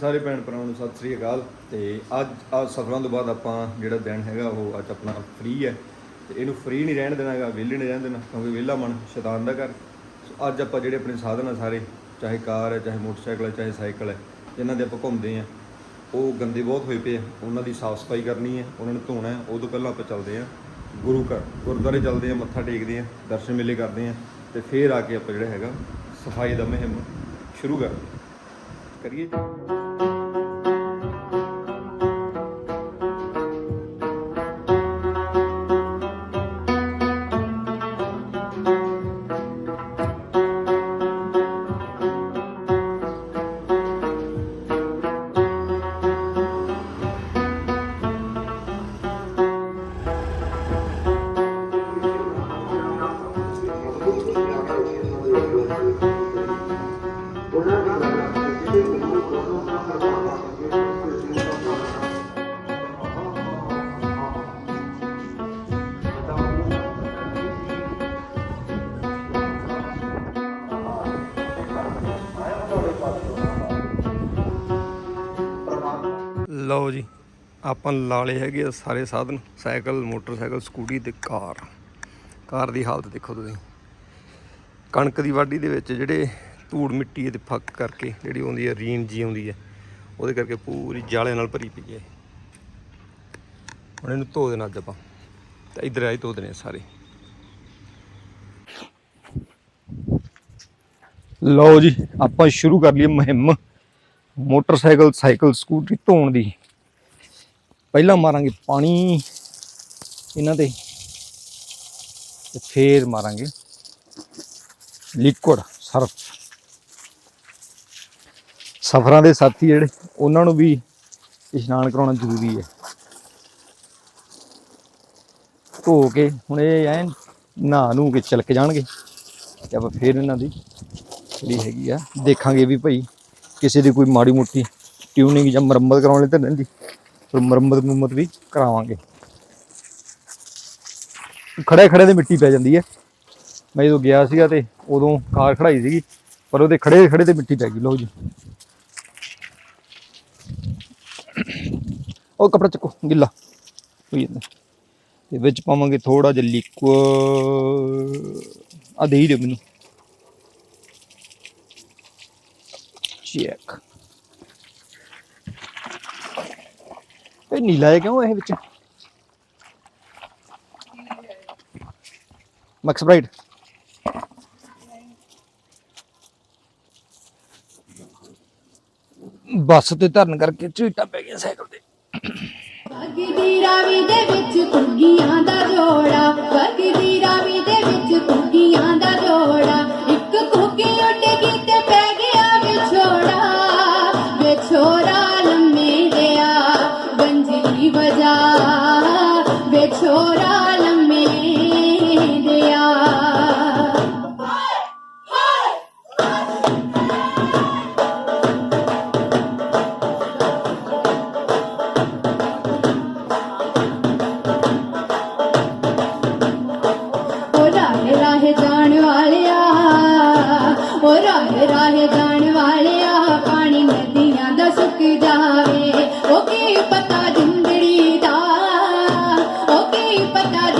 ਸਾਰੇ ਭੈਣ ਭਰਾਵਾਂ ਨੂੰ ਸਤਿ ਸ੍ਰੀ ਅਕਾਲ ਤੇ ਅੱਜ ਆ ਸਫਰਾਂ ਤੋਂ ਬਾਅਦ ਆਪਾਂ ਜਿਹੜਾ ਦਿਨ ਹੈਗਾ ਉਹ ਅੱਜ ਆਪਣਾ ਫ੍ਰੀ ਹੈ ਤੇ ਇਹਨੂੰ ਫ੍ਰੀ ਨਹੀਂ ਰਹਿਣ ਦੇਣਾ ਹੈਗਾ, ਵਿਹਲੇ ਨਹੀਂ ਰਹਿਣ ਦੇਣਾ ਕਿਉਂਕਿ ਵਿਹਲਾ ਮਨ ਸ਼ੈਤਾਨ ਦਾ ਘਰ। ਸੋ ਅੱਜ ਆਪਾਂ ਜਿਹੜੇ ਆਪਣੇ ਸਾਧਨ ਆ ਸਾਰੇ, ਚਾਹੇ ਕਾਰ ਹੈ, ਚਾਹੇ ਮੋਟਰਸਾਈਕਲ ਹੈ, ਚਾਹੇ ਸਾਈਕਲ ਹੈ ਜਿਨ੍ਹਾਂ ਦੇ ਆਪਾਂ ਘੁੰਮਦੇ ਆ ਉਹ ਗੰਦੇ ਬਹੁਤ ਹੋਏ ਪਏ ਆ, ਉਹਨਾਂ ਦੀ ਸਾਫ਼ ਸਫ਼ਾਈ ਕਰਨੀ ਹੈ, ਉਹਨਾਂ ਨੂੰ ਧੋਣਾ ਹੈ ਉਹ ਤੋਂ ਪਹਿਲਾਂ ਆਪਾਂ ਚੱਲਦੇ ਆ ਗੁਰੂ ਘਰ, ਗੁਰਦੁਆਰੇ ਚੱਲਦੇ ਆ ਮੱਥਾ ਟੇਕਦੇ ਆ ਦਰਸ਼ਨ ਮੇਲੇ ਕਰਦੇ ਆ ਤੇ ਫੇਰ ਆ ਕੇ ਆਪਾਂ ਜਿਹੜਾ ਹੈਗਾ ਸਫ਼ਾਈ ਦਾ ਮੁਹਿੰਮ ਸ਼ੁਰੂ ਕਰਦੇ ਕਰੀਏ। ਲਓ ਜੀ, ਆਪਾਂ ਲਾ ਲਏ ਹੈਗੇ ਆ ਸਾਰੇ ਸਾਧਨ, ਸਾਈਕਲ, ਮੋਟਰਸਾਈਕਲ, ਸਕੂਟੀ ਤੇ ਕਾਰ। ਕਾਰ ਦੀ ਹਾਲਤ ਦੇਖੋ ਤੁਸੀਂ। ਕਣਕ ਦੀ ਵਾਢੀ ਦੇ ਵਿੱਚ ਜਿਹੜੇ ਧੂੜ ਮਿੱਟੀ ਤੇ ਫੱਕ ਕਰਕੇ ਜਿਹੜੀ ਆਉਂਦੀ ਹੈ, ਰੀਨ ਜੀ ਆਉਂਦੀ ਹੈ, ਉਹਦੇ ਕਰਕੇ ਪੂਰੀ ਜਾਲੇ ਨਾਲ ਭਰੀ ਪਈ ਹੈ। ਹੁਣ ਇਹਨੂੰ ਧੋ ਦੇਣਾ ਅੱਜ ਆਪਾਂ। ਤਾਂ ਇਧਰ ਆਈ ਧੋ ਦੇਣੇ ਸਾਰੇ। ਲਓ ਜੀ, ਆਪਾਂ ਸ਼ੁਰੂ ਕਰ ਲਈਏ ਮੁਹਿੰਮ। ਮੋਟਰਸਾਈਕਲ, ਸਾਈਕਲ, ਸਕੂਟਰੀ ਧੋਣ ਦੀ। ਪਹਿਲਾਂ ਮਾਰਾਂਗੇ ਪਾਣੀ ਇਹਨਾਂ ਤੇ ਤੇ ਫੇਰ ਮਾਰਾਂਗੇ ਲਿਕੁਇਡ ਸਰਫ। ਸਫਰਾਂ ਦੇ ਸਾਥੀ ਜਿਹੜੇ, ਉਹਨਾਂ ਨੂੰ ਵੀ ਇਸ਼ਨਾਨ ਕਰਾਉਣਾ ਜ਼ਰੂਰੀ ਹੈ। ਧੋ ਕੇ ਹੁਣ ਇਹ ਐਨ ਨਹਾ ਨੂੰ ਕੇ ਚਲਕ ਜਾਣਗੇ। ਤੇ ਆਪਾਂ ਫੇਰ ਇਹਨਾਂ ਦੀ ਜਿਹੜੀ ਹੈਗੀ ਆ, ਦੇਖਾਂਗੇ ਵੀ ਭਾਈ ਕਿਸੇ ਦੀ ਕੋਈ ਮਾੜੀ ਮੋਟੀ ਟਿਊਨਿੰਗ ਜਾਂ ਮੁਰੰਮਤ ਕਰਾਉਣ ਲਈ ਤਾਂ ਨਹੀਂ। ਦੀ ਮੁਰੰਮਤ ਮੁਰੰਮਤ ਵੀ ਕਰਾਵਾਂਗੇ। ਖੜੇ ਖੜੇ ਤੇ ਮਿੱਟੀ ਪੈ ਜਾਂਦੀ ਹੈ। ਮੈਂ ਜਦੋਂ ਗਿਆ ਸੀਗਾ ਤੇ ਉਦੋਂ ਕਾਰ ਖੜਾਈ ਸੀਗੀ, ਪਰ ਉਹਦੇ ਖੜੇ ਖੜੇ ਤੇ ਮਿੱਟੀ ਪੈ ਗਈ, ਲਓ ਜੀ। ਉਹ ਕਪੜਾ ਚੱਕੋ, ਗਿੱਲਾ। ਹੋਈ ਜਾਂਦਾ। ਤੇ ਵਿੱਚ ਪਾਵਾਂਗੇ ਥੋੜਾ ਜਿਹਾ ਲਿਕੁਇਡ ਆ ਦੇ ਹੀ ਦਿਓ ਮੈਨੂੰ। ਚੈੱਕ ਇਹ ਨੀਲਾ ਹੈ ਕਿਉਂ ਇਹ ਵਿੱਚ? ਮੈਕਸ ਬ੍ਰਾਈਟ ਬੱਸ ਤੇ ਧਰਨ ਕਰਕੇ ਝੀਟਾ ਪੈ ਗਿਆ ਸਾਈਕਲ ਤੇ। ਵਗਦੀ ਰਾਵੀ ਦੇ ਵਿੱਚ ਕੁੱਗੀਆਂ ਦਾ ਜੋੜਾ ਵਗਦੀ ਰਾਵੀ ਦੇ ਵਿੱਚ ਕੁੱਗੀਆਂ ਦਾ ਜੋੜਾ। ਰਾਹੇ ਜਾਣ ਵਾਲਿਆ, ਪਾਣੀ ਨਦੀਆਂ ਦਾ ਸੁੱਕ ਜਾਵੇ। ਉਹ ਕੀ ਪਤਾ ਜਿੰਦੜੀ ਦਾ, ਓ ਕੀ ਪਤਾ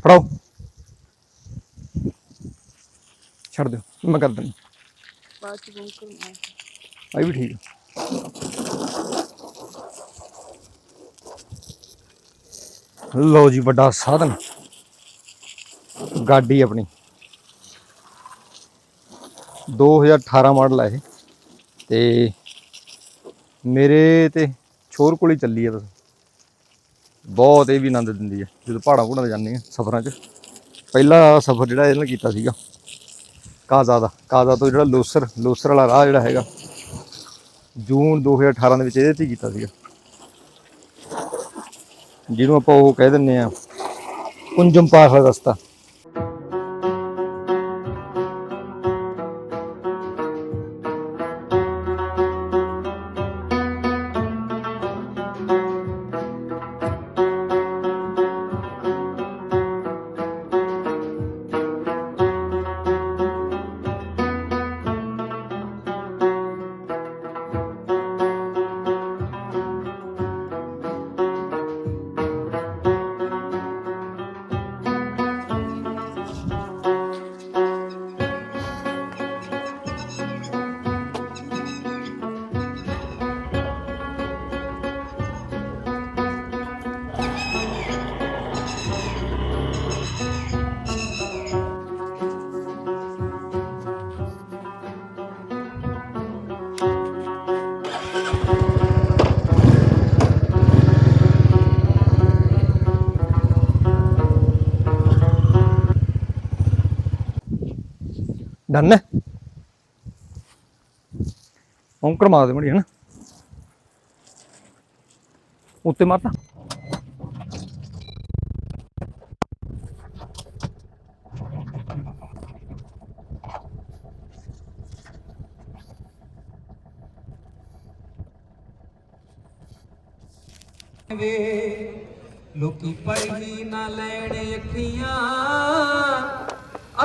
ਫੜਾਓ। ਛੱਡ ਦਿਓ ਮੈਂ ਕਰ ਦਿੰਦਾ। ਬਾਅਦ ਚ ਫੋਨ ਕਰੂੰਗਾ ਆ ਵੀ ਠੀਕ ਆ। ਲਓ ਜੀ ਵੱਡਾ ਸਾਧਨ। ਗਾਡੀ ਆਪਣੀ। 2018 ਮਾਡਲ ਹੈ ਇਹ। ਤੇ ਮੇਰੇ ਤੇ ਛੋਰ ਕੋਲ ਹੀ ਚੱਲੀ ਹੈ ਬਸ। ਬਹੁਤ ਇਹ ਵੀ ਆਨੰਦ ਦਿੰਦੀ ਹੈ, ਜਦੋਂ ਪਹਾੜਾਂ ਪਹਾੜਾਂ ਤੇ ਜਾਂਦੇ ਆ ਸਫ਼ਰਾਂ 'ਚ। ਪਹਿਲਾ ਸਫ਼ਰ ਜਿਹੜਾ ਇਹਨਾਂ ਕੀਤਾ ਸੀਗਾ, ਕਾਜ਼ਾ ਦਾ, ਕਾਜ਼ਾ ਤੋਂ ਜਿਹੜਾ ਲੋਸਰ ਲੋਸਰ ਵਾਲਾ ਰਾਹ ਜਿਹੜਾ ਹੈਗਾ, ਜੂਨ 2018 ਦੇ ਵਿੱਚ ਇਹਦੇ ਤੇ ਹੀ ਕੀਤਾ ਸੀਗਾ। ਜਿਹਨੂੰ ਆਪਾਂ ਉਹ ਕਹਿ ਦਿੰਨੇ ਆ ਕੁੰਜਮ ਪਾਸ ਦਾ ਰਸਤਾ। டன்னு உன் மாதிரி முடியும் ஊற்றி மாட்டான்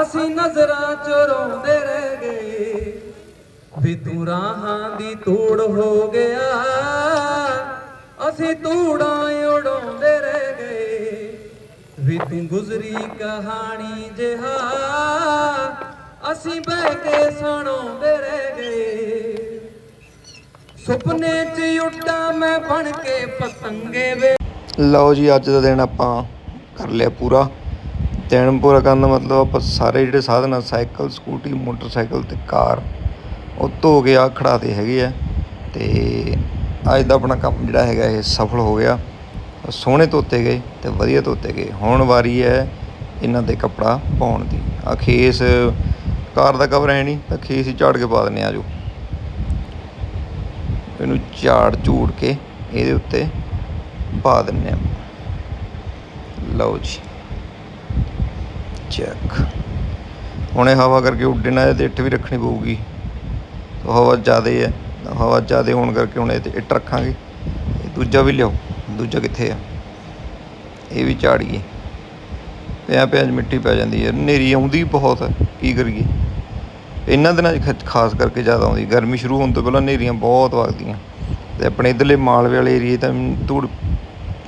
ਅਸੀਂ ਨਜ਼ਰਾਂ ਚ ਰੋਂਦੇ ਰਹਿ ਗਏ ਵੀ ਤੂੰ ਰਾਹਾਂ ਦੀ ਧੂੜ ਹੋ ਗਿਆ। ਅਸੀਂ ਧੂੜਾਂ ਉਡਾਉਂਦੇ ਰਹਿ ਗਏ ਵੀ ਤੂੰ ਗੁਜ਼ਰੀ ਕਹਾਣੀ ਜਿਹਾ। ਅਸੀਂ ਬਹਿ ਕੇ ਸੁਣਾਉਂਦੇ ਰਹਿ ਗਏ। ਸੁਪਨੇ 'ਚ ਉੱਡਾਂ ਮੈਂ ਬਣ ਕੇ ਪਤੰਗੇ ਵੇ। ਲਓ ਜੀ, ਅੱਜ ਦਾ ਦਿਨ ਆਪਾਂ ਕਰ ਲਿਆ ਪੂਰਾ। ਦਿਨ ਪੂਰਾ ਕਰਨ ਦਾ ਮਤਲਬ ਆਪਾਂ ਸਾਰੇ ਜਿਹੜੇ ਸਾਧਨ ਆ, ਸਾਈਕਲ, ਸਕੂਟੀ, ਮੋਟਰਸਾਈਕਲ ਤੇ ਕਾਰ, ਉਹ ਧੋ ਕੇ ਆ ਖੜਾਤੇ ਹੈਗੇ ਆ ਤੇ ਅੱਜ ਦਾ ਆਪਣਾ ਕੰਮ ਜਿਹੜਾ ਹੈਗਾ ਇਹ ਸਫਲ ਹੋ ਗਿਆ। ਸੋਹਣੇ ਧੋਤੇ ਗਏ ਤੇ ਵਧੀਆ ਧੋਤੇ ਗਏ। ਹੁਣ ਵਾਰੀ ਹੈ ਇਹਨਾਂ ਦੇ ਕੱਪੜਾ ਪਾਉਣ ਦੀ। ਆ ਖੇਸ, ਕਾਰ ਦਾ ਕਵਰ ਹੈ ਨਹੀਂ, ਤਾਂ ਖੇਸ ਹੀ ਝਾੜ ਕੇ ਪਾ ਦਿੰਨੇ ਆ ਜੋ ਇਹਨੂੰ ਝਾੜ ਝੂੜ ਕੇ ਇਹਦੇ ਉੱਤੇ ਪਾ ਦਿੰਨੇ ਆ ਲਓ ਜੀ। ਚੈੱਕ ਹੁਣੇ ਹਵਾ ਕਰਕੇ ਉੱਡੇ ਨਾ ਇਹਦੇ ਇੱਟ ਵੀ ਰੱਖਣੀ ਪਊਗੀ। ਹਵਾ ਜ਼ਿਆਦਾ ਹੈ। ਹਵਾ ਜ਼ਿਆਦਾ ਹੋਣ ਕਰਕੇ ਹੁਣ ਇਹ ਤੇ ਇੱਟ ਰੱਖਾਂਗੇ। ਦੂਜਾ ਵੀ ਲਿਆਓ। ਦੂਜਾ ਕਿੱਥੇ ਆ? ਇਹ ਵੀ ਝਾੜੀਏ। ਪਿਆ ਪਿਆ 'ਚ ਮਿੱਟੀ ਪੈ ਜਾਂਦੀ ਹੈ। ਹਨੇਰੀ ਆਉਂਦੀ ਬਹੁਤ ਹੈ। ਕੀ ਕਰੀਏ? ਇਹਨਾਂ ਦਿਨਾਂ 'ਚ ਖ- ਖਾਸ ਕਰਕੇ ਜ਼ਿਆਦਾ ਆਉਂਦੀ। ਗਰਮੀ ਸ਼ੁਰੂ ਹੋਣ ਤੋਂ ਪਹਿਲਾਂ ਹਨੇਰੀਆਂ ਬਹੁਤ ਵਗਦੀਆਂ। ਤੇ ਆਪਣੇ ਇਧਰਲੇ ਮਾਲਵੇ ਵਾਲੇ ਏਰੀਏ ਤਾਂ ਧੂੜ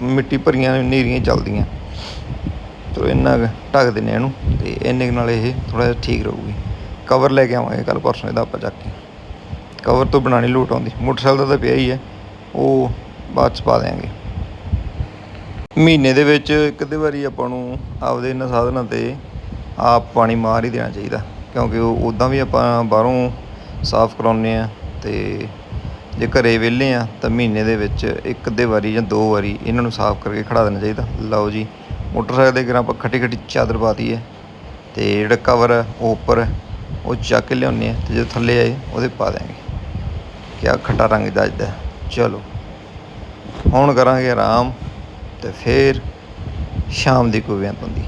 ਮਿੱਟੀ ਭਰੀਆਂ ਹਨੇਰੀਆਂ ਹੀ ਚੱਲਦੀਆਂ। ਚਲੋ ਇੰਨਾ ਕੁ ਢੱਕ ਦਿੰਦੇ ਇਹਨੂੰ ਤੇ ਇੰਨੇ ਕੁ ਨਾਲ ਇਹ ਥੋੜਾ ਜਿਹਾ ਠੀਕ ਰਹੂਗੀ। ਕਵਰ ਲੈ ਕੇ ਆਵਾਂਗੇ ਕੱਲ ਪਰਸੋਂ ਇਹਦਾ ਆਪਾਂ ਚੱਕ ਕੇ। ਕਵਰ ਤੋਂ ਬਣਾਣੀ ਲੋਟ ਆਉਂਦੀ। ਮੋਟਰਸਾਈਕਲ ਦਾ ਤਾਂ ਪਿਆ ਹੀ ਹੈ। ਉਹ ਬਾਅਦ ਚ ਪਾ ਦਿਆਂਗੇ। ਮਹੀਨੇ ਦੇ ਵਿੱਚ ਇੱਕ ਅੱਧੀ ਵਾਰੀ ਆਪਾਂ ਨੂੰ ਆਪਦੇ ਇਹਨਾਂ ਸਾਧਨਾਂ ਤੇ ਆਪ ਪਾਣੀ ਮਾਰ ਹੀ ਦੇਣਾ ਚਾਹੀਦਾ। ਕਿਉਂਕਿ ਉਹ ਉਦਾਂ ਵੀ ਆਪਾਂ ਬਾਹਰੋਂ ਸਾਫ਼ ਕਰਾਉਂਦੇ ਆ ਤੇ ਜੇ ਘਰੇ ਵਿਹਲੇ ਆ ਤਾਂ ਮਹੀਨੇ ਦੇ ਵਿੱਚ ਇੱਕ ਅੱਧੇ ਵਾਰੀ ਜਾਂ ਦੋ ਵਾਰੀ ਇਹਨਾਂ ਨੂੰ ਸਾਫ਼ ਕਰਕੇ ਖੜਾ ਦੇਣਾ ਚਾਹੀਦਾ। ਲਓ ਜੀ ਮੋਟਰਸਾਈਕਲ ਦੇ ਗਿਰਾਂ ਆਪਾਂ ਖੱਟੀ ਖੱਟੀ ਚਾਦਰ ਪਾਤੀ ਹੈ ਤੇ ਜਿਹੜਾ ਕਵਰ ਹੈ ਉਹ ਉੱਪਰ ਉਹ ਚੱਕ ਕੇ ਲਿਆਉਂਦੇ ਆ ਤੇ ਜਦੋਂ ਥੱਲੇ ਆਏ ਉਹਦੇ ਪਾ ਦਿਆਂਗੇ। ਕਿਆ ਖੱਟਾ ਰੰਗ ਦਾ ਚਲੋ, ਹੁਣ ਕਰਾਂਗੇ ਆਰਾਮ ਤੇ ਫਿਰ ਸ਼ਾਮ ਦੀ ਕੋਈ ਬੇਅੰਤ ਹੁੰਦੀ